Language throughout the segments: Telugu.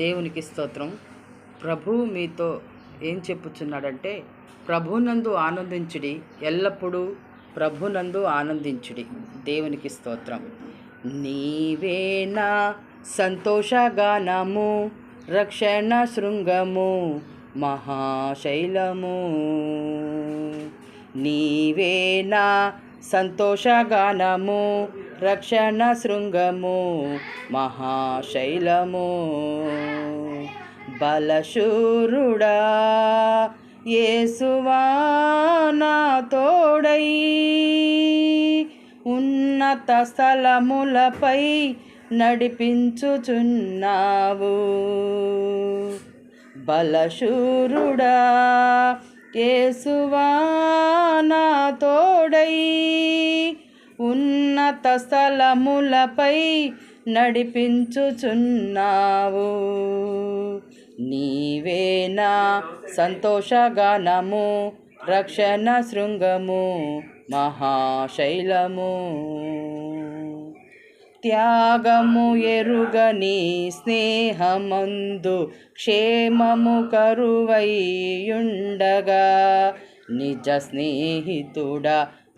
దేవునికి స్తోత్రం. ప్రభు మీతో ఏం చెప్పుచున్నాడంటే ప్రభునందు ఆనందించుడి ఎల్లప్పుడూ ప్రభునందు ఆనందించుడి. దేవునికి స్తోత్రం. నీవేనా సంతోషగానము రక్షణ శృంగము మహాశైలము. నీవేనా సంతోషగానము రక్షణ శృంగము మహాశైలము. బలశూరుడా యేసువా నా తోడై. ఉన్నత స్థలములపై నడిపించుచున్నావు. బలశూరుడా యేసువా నా తోడై. ఉన్నత స్థలములపై నడిపించుచున్నావు. నీవేనా సంతోషగానము రక్షణ శృంగము మహాశైలము. త్యాగము ఎరుగని స్నేహమందు క్షేమము కరువైయుండగా నిజ స్నేహితుడా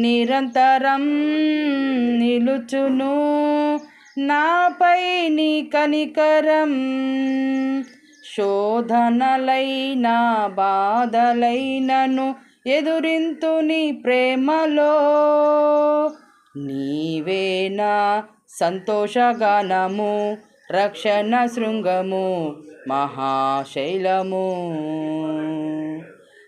నిరంతరం నిలుచును. నాపై నీ కనికరం శోధనలైన బాధలైనను ఎదురింతు నీ ప్రేమలో. నీవేనా సంతోషగానము రక్షణ శృంగము మహాశైలము.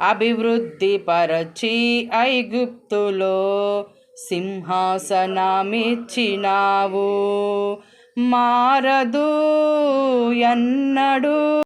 అభివృద్ధి పరచి ఐగుప్తులో సింహాసనమిచ్చినావు. మారదు ఎన్నడు